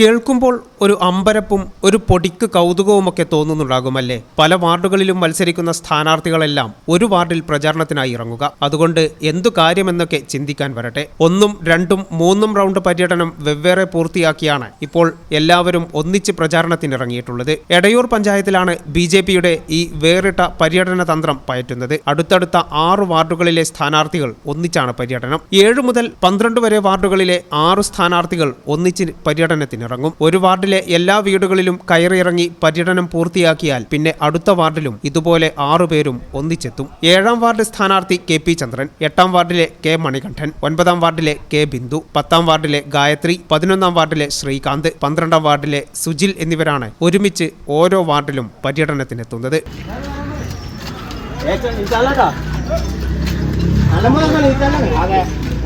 കേൾക്കുമ്പോൾ ഒരു അമ്പരപ്പും ഒരു പൊടിക്ക് കൗതുകവുമൊക്കെ തോന്നുന്നുണ്ടാകുമല്ലേ? പല വാർഡുകളിലും മത്സരിക്കുന്ന സ്ഥാനാർത്ഥികളെല്ലാം ഒരു വാർഡിൽ പ്രചാരണത്തിനായി ഇറങ്ങുക. അതുകൊണ്ട് എന്തു കാര്യമെന്നൊക്കെ ചിന്തിക്കാൻ വരട്ടെ. ഒന്നും രണ്ടും മൂന്നും റൗണ്ട് പര്യടനം വെവ്വേറെ പൂർത്തിയാക്കിയാണ് ഇപ്പോൾ എല്ലാവരും ഒന്നിച്ച് പ്രചാരണത്തിനിറങ്ങിയിട്ടുള്ളത്. എടയൂർ പഞ്ചായത്തിലാണ് ബി ജെ പിയുടെ ഈ വേറിട്ട പര്യടന തന്ത്രം പയറ്റുന്നത്. അടുത്തടുത്ത ആറ് വാർഡുകളിലെ സ്ഥാനാർത്ഥികൾ ഒന്നിച്ചാണ് പര്യടനം. ഏഴ് മുതൽ പന്ത്രണ്ട് വരെ വാർഡുകളിലെ ആറ് സ്ഥാനാർത്ഥികൾ ഒന്നിച്ച് പര്യടനത്തിനിറങ്ങും. ഒരു വാർഡിലെ എല്ലാ വീടുകളിലും കയറിയിറങ്ങി പര്യടനം പൂർത്തിയാക്കിയാൽ പിന്നെ അടുത്ത വാർഡിലും ഇതുപോലെ ആറുപേരും ഒന്നിച്ചെത്തും. ഏഴാം വാർഡ് സ്ഥാനാർത്ഥി കെ പി ചന്ദ്രൻ എട്ടാം വാർഡിലെ കെ മണികണ്ഠൻ ഒൻപതാം വാർഡിലെ കെ ബിന്ദു പത്താം വാർഡിലെ ഗായത്രി പതിനൊന്നാം വാർഡിലെ ശ്രീകാന്ത് പന്ത്രണ്ടാം വാർഡിലെ സുജിൽ എന്നിവരാണ് ഒരുമിച്ച് ഓരോ വാർഡിലും പര്യടനത്തിനെത്തുന്നത്.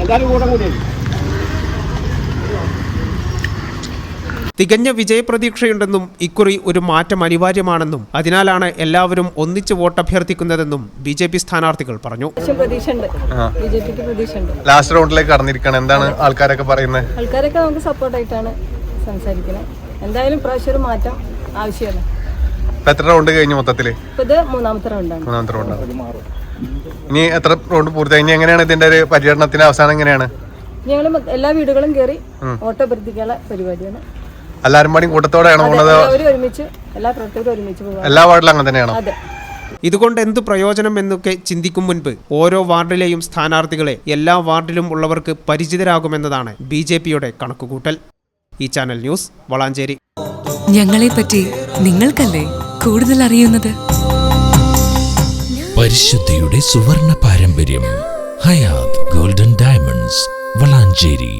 എന്തായാലും കൂടെ കൂടി തികഞ്ഞ വിജയപ്രതീക്ഷയുണ്ടെന്നും ഇക്കുറി ഒരു മാറ്റം അനിവാര്യമാണെന്നും അതിനാലാണ് എല്ലാവരും ഒന്നിച്ച് വോട്ട് അഭ്യർത്ഥിക്കുന്നതെന്നും ബി ജെ പി സ്ഥാനാർത്ഥികൾ പറഞ്ഞു. ലാസ്റ്റ് റൗണ്ടിലേക്ക് കടന്നിരിക്കണം. എന്താണ് ആൾക്കാരൊക്കെ പറയുന്നത്? ആൾക്കാരൊക്കെ നമുക്ക് സപ്പോർട്ടായിട്ടാണ് സംസാരിക്കുന്നത്. എന്തായാലും പ്രാവശ്യം ഒരു മാറ്റം ആവശ്യമാണ് എത്ര റൗണ്ട് കഴിഞ്ഞു മൊത്തത്തിൽ? ഇപ്പൊ ഇത് മൂന്നാമത്തെ റൗണ്ടാണ് മൂന്നാമത്തെ റൗണ്ട് ഇനി എത്ര റൗണ്ട് പൂർത്തിയായി? ഇനി എങ്ങനെയാണ് ഇതിന്റെ ഒരു പര്യടനത്തിന്റെ അവസാനം എങ്ങനെയാണ്? ഞങ്ങൾ എല്ലാ വീടുകളും കയറി ഓട്ടോ അഭ്യർത്ഥിക്കാനുള്ള പരിപാടിയാണ്. എല്ലാരും പണി കൂട്ടത്തോടെയാണോ പോണത്? ഒരുമിച്ച് എല്ലാ വാർഡിലും അങ്ങനെ തന്നെയാണോ? അതെ. ഇതുകൊണ്ട് എന്ത് പ്രയോജനം എന്നൊക്കെ ചിന്തിക്കും മുൻപ് ഓരോ വാർഡിലെയും സ്ഥാനാർത്ഥികളെ എല്ലാ വാർഡിലും ഉള്ളവർക്ക് പരിചിതരാകുമെന്നതാണ് ബി ജെ പിയുടെ കണക്കുകൂട്ടൽ. ഈ ചാനൽ ന്യൂസ് വളാഞ്ചേരി. ഞങ്ങളെപ്പറ്റി നിങ്ങൾക്കല്ലേ കൂടുതൽ അറിയുന്നത്? പരിശുദ്ധിയുടെ സുവർണ പാരമ്പര്യം ഹയാത് ഗോൾഡൻ ഡയമണ്ട്സ് വളാഞ്ചേരി.